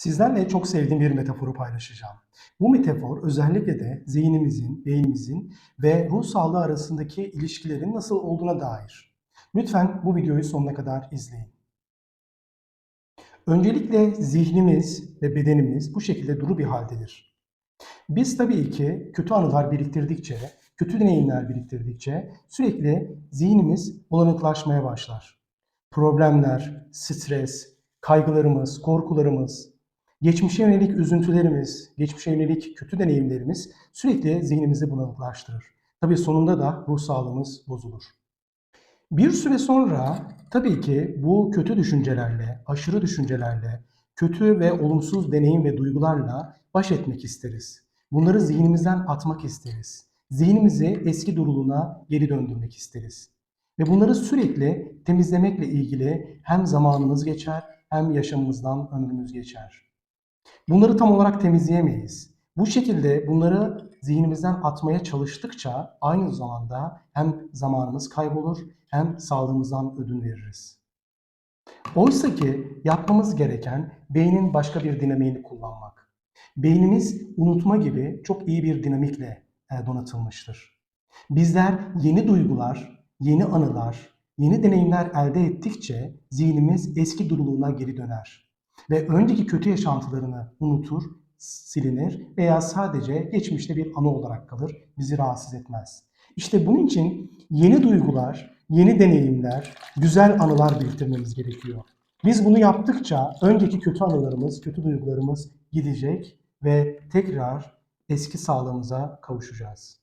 Sizlerle çok sevdiğim bir metaforu paylaşacağım. Bu metafor özellikle de zihnimizin, beynimizin ve ruh sağlığı arasındaki ilişkilerin nasıl olduğuna dair. Lütfen bu videoyu sonuna kadar izleyin. Öncelikle zihnimiz ve bedenimiz bu şekilde duru bir haldedir. Biz tabii ki kötü anılar biriktirdikçe, kötü deneyimler biriktirdikçe sürekli zihnimiz bulanıklaşmaya başlar. Problemler, stres, kaygılarımız, korkularımız, geçmişe yönelik üzüntülerimiz, geçmişe yönelik kötü deneyimlerimiz sürekli zihnimizi bulanıklaştırır. Tabii sonunda da ruh sağlığımız bozulur. Bir süre sonra tabii ki bu kötü düşüncelerle, aşırı düşüncelerle, kötü ve olumsuz deneyim ve duygularla baş etmek isteriz. Bunları zihnimizden atmak isteriz. Zihnimizi eski duruluğuna geri döndürmek isteriz. Ve bunları sürekli temizlemekle ilgili hem zamanımız geçer hem yaşamımızdan ömrümüz geçer. Bunları tam olarak temizleyemeyiz. Bu şekilde bunları zihnimizden atmaya çalıştıkça aynı zamanda hem zamanımız kaybolur hem sağlığımızdan ödün veririz. Oysa ki yapmamız gereken beynin başka bir dinamiğini kullanmak. Beynimiz unutma gibi çok iyi bir dinamikle e, donatılmıştır. Bizler yeni duygular, yeni anılar, yeni deneyimler elde ettikçe zihnimiz eski duruluğuna geri döner ve önceki kötü yaşantılarını unutur, silinir veya sadece geçmişte bir anı olarak kalır, bizi rahatsız etmez. İşte bunun için yeni duygular, yeni deneyimler, güzel anılar biriktirmemiz gerekiyor. Biz bunu yaptıkça önceki kötü anılarımız, kötü duygularımız gidecek ve tekrar eski sağlığımıza kavuşacağız.